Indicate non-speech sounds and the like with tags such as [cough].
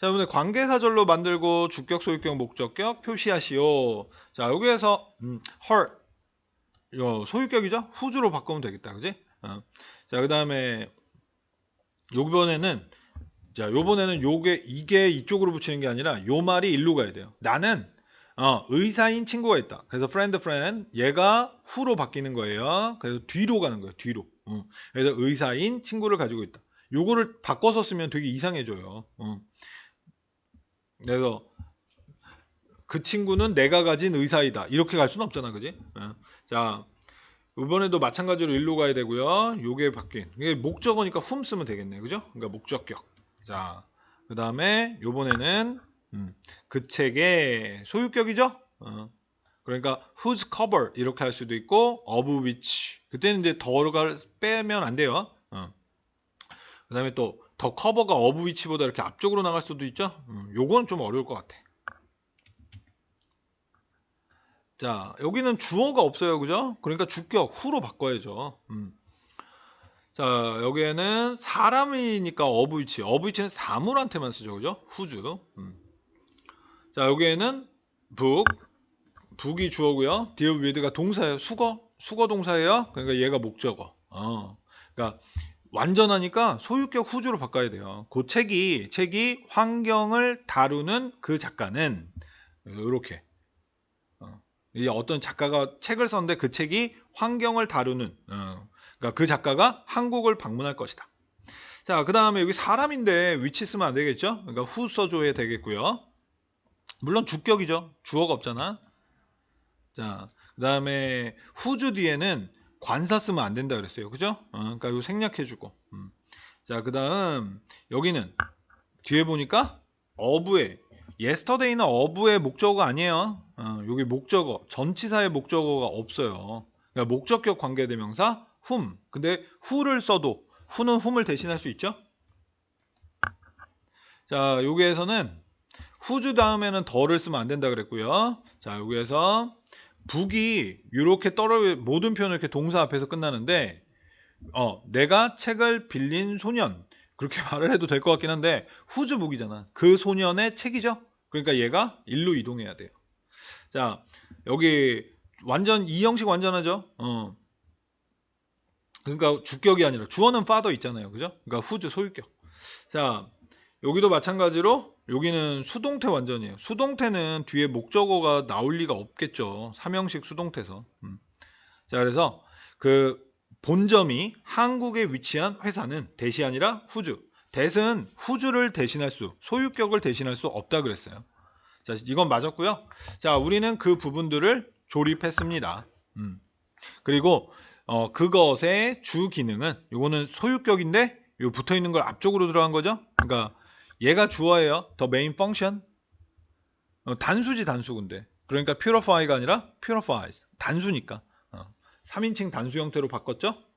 자, 이번에 관계사절로 만들고 주격, 소유격, 목적격 표시하시오. 자, 여기에서 음, her 요 소유격이죠? 후주로 바꾸면 되겠다. 그지? 어. 자, 그 다음에 요번에는 자, 요번에는 요게 이게 이쪽으로 붙이는 게 아니라 요 말이 일로 가야 돼요. 나는 어, 의사인 친구가 있다. 그래서 friend friend 얘가 후로 바뀌는 거예요. 그래서 뒤로 가는 거예요. 뒤로. 어. 그래서 의사인 친구를 가지고 있다. 요거를 바꿔서 쓰면 되게 이상해져요. 어. 그래서 그 친구는 내가 가진 의사이다. 이렇게 갈 수는 없잖아, 그지? 어. 자, 이번에도 마찬가지로 일로 가야 되고요. 요게 바뀐. 이게 목적어니까 whom 쓰면 되겠네, 그죠? 그러니까 목적격. 자, 그 다음에 요번에는 음, 그 책의 소유격이죠? 어. 그러니까 whose cover 이렇게 할 수도 있고 of which. 그때는 이제 더를 빼면 안 돼요. 어. 그 다음에 또 더 커버가 of which보다 이렇게 앞쪽으로 나갈 수도 있죠. 음, 요건 좀 어려울 것 같아. 자, 여기는 주어가 없어요. 그죠? 그러니까 주격 후로 바꿔야죠. 음. 자, 여기에는 사람이니까 of which. of which는 사물한테만 쓰죠. 그죠? 후주. 음. 자, 여기에는 book. book이 주어고요. deal with가 동사예요. 수거. 수거 동사예요. 그러니까 얘가 목적어. 어. 그러니까 완전하니까 소유격 후주로 바꿔야 돼요. 그 책이 책이 환경을 다루는 그 작가는 이렇게 이 어떤 작가가 책을 썼는데 그 책이 환경을 다루는 어, 그러니까 그 작가가 한국을 방문할 것이다. 자, 그 다음에 여기 사람인데 위치 쓰면 안 되겠죠? 그러니까 후 써줘야 되겠고요. 물론 주격이죠. 주어가 없잖아. 자, 그 다음에 후주 뒤에는 관사 쓰면 안 된다 그랬어요. 그죠? 어, 그러니까 이거 생략해주고. 음. 자, 그 다음 여기는 뒤에 보니까 어부의 yesterday는 어부의 목적어가 아니에요. 어, 여기 목적어 전치사의 목적어가 없어요. 그러니까 목적격 관계대명사 whom. 근데 who를 써도 who는 whom을 대신할 수 있죠. 자, 여기에서는 whose 다음에는 더를 쓰면 안 된다 그랬고요. 자, 여기에서 북이 이렇게 떨어 모든 표현을 이렇게 동사 앞에서 끝나는데 어, 내가 책을 빌린 소년 그렇게 [laughs] 말을 해도 될 것 같긴 한데 후즈 북이잖아. 그 소년의 책이죠. 그러니까 얘가 일로 이동해야 돼요. 자, 여기 완전 이 형식 완전하죠? 어. 그러니까 주격이 아니라 주어는 father 있잖아요. 그죠? 그러니까 후즈 소유격. 자, 여기도 마찬가지로 여기는 수동태 완전이에요. 수동태는 뒤에 목적어가 나올 리가 없겠죠. 삼형식 수동태서. 음. 자, 그래서 그 본점이 한국에 위치한 회사는 대시 아니라 후주. 대은 후주를 대신할 수, 소유격을 대신할 수 없다 그랬어요. 자, 이건 맞았고요. 자, 우리는 그 부분들을 조립했습니다. 음. 그리고 어, 그것의 주 기능은 이거는 소유격인데 요 붙어 있는 걸 앞쪽으로 들어간 거죠. 그러니까 얘가 주어예요. The main function. 어, 단수지 단수 근데. 그러니까 purify가 아니라 purifies. 단수니까. 어, 3인칭 단수 형태로 바꿨죠.